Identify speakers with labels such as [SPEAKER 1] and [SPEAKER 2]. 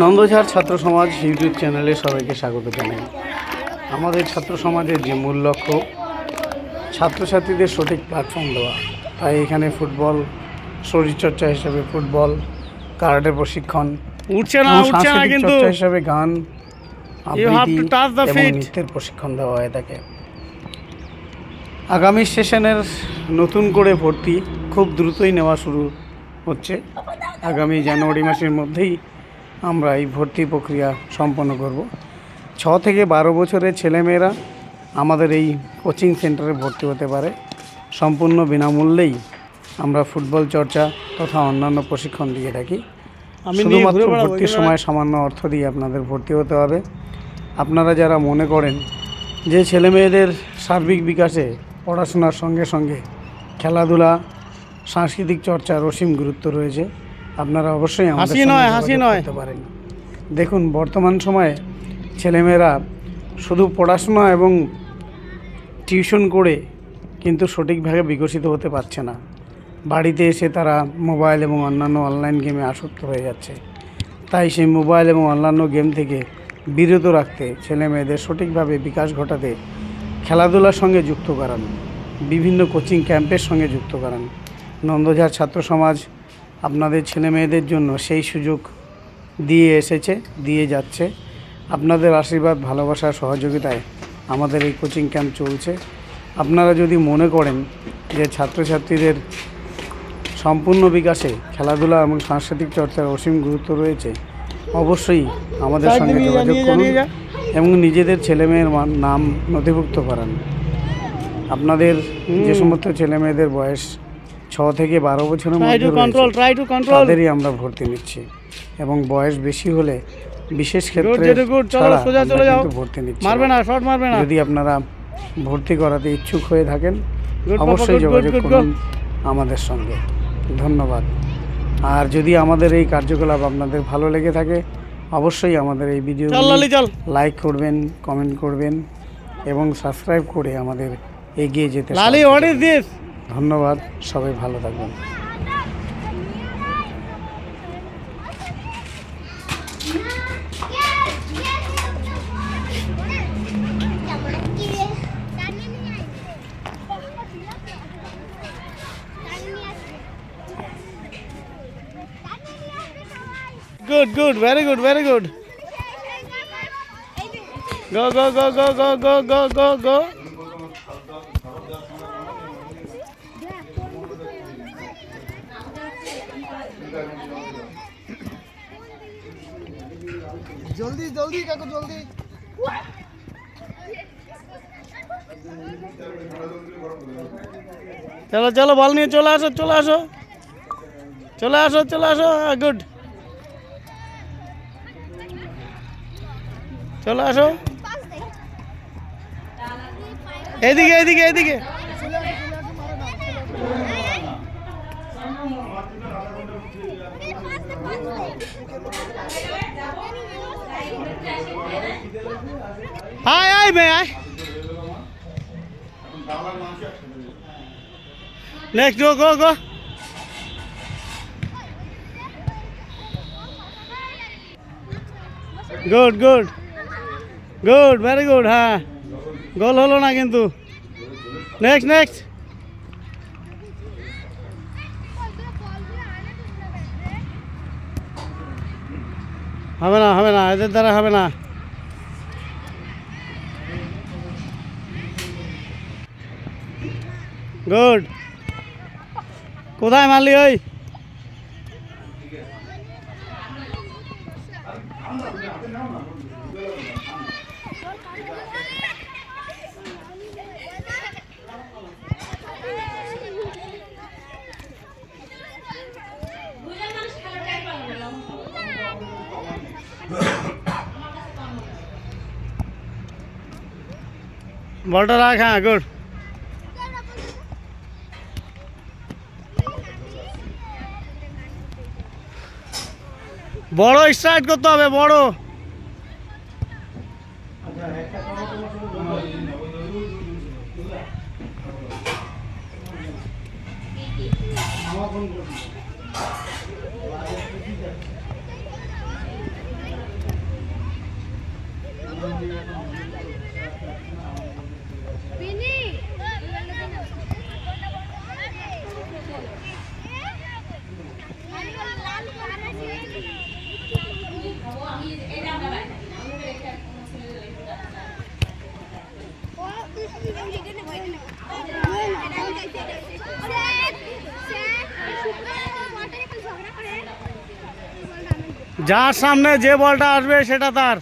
[SPEAKER 1] নন্দঝাড় ছাত্র সমাজ ইউটিউব চ্যানেলে সবাইকে স্বাগত জানাই। আমাদের ছাত্র সমাজের যে মূল লক্ষ্য ছাত্রছাত্রীদের সঠিক প্ল্যাটফর্ম দেওয়া। তাই এখানে ফুটবল শরীরচর্চা হিসেবে ফুটবল কারাটের প্রশিক্ষণ
[SPEAKER 2] উঠছে না উঠছে না
[SPEAKER 1] সাংস্কৃতিক
[SPEAKER 2] কিন্তু।
[SPEAKER 1] চর্চা হিসেবে গান আবৃত্তি. নৃত্যের প্রশিক্ষণ দেওয়া হয়ে থাকে আগামী সেশনের নতুন করে ভর্তি খুব দ্রুতই নেওয়া শুরু হচ্ছে। আগামী জানুয়ারি মাসের মধ্যেই আমরা এই ভর্তি প্রক্রিয়া সম্পন্ন করব। ছ থেকে বারো বছরের ছেলেমেয়েরা আমাদের এই কোচিং সেন্টারে ভর্তি হতে পারে। সম্পূর্ণ বিনামূল্যেই আমরা ফুটবল চর্চা তথা অন্যান্য প্রশিক্ষণ দিয়ে থাকি।
[SPEAKER 2] আমি
[SPEAKER 1] শুধুমাত্র ভর্তির সময় সামান্য অর্থ দিয়ে আপনাদের ভর্তি হতে হবে। আপনারা যারা মনে করেন যে ছেলে মেয়েদের সার্বিক বিকাশে পড়াশোনার সঙ্গে সঙ্গে খেলাধুলা সাংস্কৃতিক চর্চার অসীম গুরুত্ব রয়েছে আপনারা অবশ্যই
[SPEAKER 2] হাসি নয়, হাসি নয়।
[SPEAKER 1] পারেন। দেখুন বর্তমান সময়ে ছেলেমেয়েরা শুধু পড়াশোনা এবং টিউশন করে কিন্তু সঠিকভাবে বিকশিত হতে পারছে না। বাড়িতে এসে তারা মোবাইল এবং অন্যান্য অনলাইন গেমে আসক্ত হয়ে যাচ্ছে। তাই সেই মোবাইল এবং অন্যান্য গেম থেকে বিরত রাখতে ছেলে মেয়েদের সঠিকভাবে বিকাশ ঘটাতে খেলাধুলার সঙ্গে যুক্ত করান বিভিন্ন কোচিং ক্যাম্পের সঙ্গে যুক্ত করান। নন্দঝাড় ছাত্র সমাজ আপনাদের ছেলে মেয়েদের জন্য সেই সুযোগ দিয়ে এসেছে দিয়ে যাচ্ছে। আপনাদের আশীর্বাদ ভালোবাসা সহযোগিতায় আমাদের এই কোচিং ক্যাম্প চলছে। আপনারা যদি মনে করেন যে ছাত্রছাত্রীদের সম্পূর্ণ বিকাশে খেলাধুলা এবং সাংস্কৃতিক চর্চার অসীম গুরুত্ব রয়েছে অবশ্যই আমাদের সঙ্গে যোগাযোগ করুন এবং নিজেদের ছেলেমেয়ের নাম নথিভুক্ত করান। আপনাদের যে সমস্ত ছেলেমেয়েদের বয়স ছ থেকে বারো বছরের মধ্যে
[SPEAKER 2] কন্ট্রোল ট্রাই টু কন্ট্রোল
[SPEAKER 1] তাদেরই আমরা ভর্তি নিচ্ছি। এবং বয়স বেশি হলে বিশেষ ক্ষেত্রে
[SPEAKER 2] চলো,
[SPEAKER 1] ছাড়া
[SPEAKER 2] সোজা চলে যাও।
[SPEAKER 1] ভর্তি নিচ্ছি।
[SPEAKER 2] মারবে না শর্ট মারবে না।
[SPEAKER 1] যদি আপনারা ভর্তি করাতে ইচ্ছুক হয়ে থাকেন অবশ্যই যোগাযোগ করুন আমাদের সঙ্গে। ধন্যবাদ। আর যদি আমাদের এই কার্যকলাপ আপনাদের ভালো লেগে থাকে অবশ্যই আমাদের এই ভিডিও লাইক করবেন কমেন্ট করবেন এবং সাবস্ক্রাইব করে আমাদের এগিয়ে যেতে
[SPEAKER 2] লালি হোয়াট ইজ দিস
[SPEAKER 1] ধন্যবাদ, সবাই ভালো থাকবেন।
[SPEAKER 2] Good good very good very good go go go go go go go go go
[SPEAKER 3] জলদি জলদি কাকু জলদি।
[SPEAKER 2] চলো চলো বল নিয়ে চলে আসো চলে আসো। চলে আসো চলে আসো গুড। চলে আসো। এইদিকে এইদিকে এইদিকে আয় আয় বে আয়। Next go go go. Good good. Good very good হ্যাঁ। গোল হলো না কিন্তু। নেক্সট নেক্সট হবে না হবে না এদের দ্বারা হবে না। গুড কোথায় মারলি ওই? বলটা রাখ হ্যাঁ গুড। বড় স্ট্রাইট করতে হবে বড়। যার সামনে যে বলটা আসবে সেটা তার।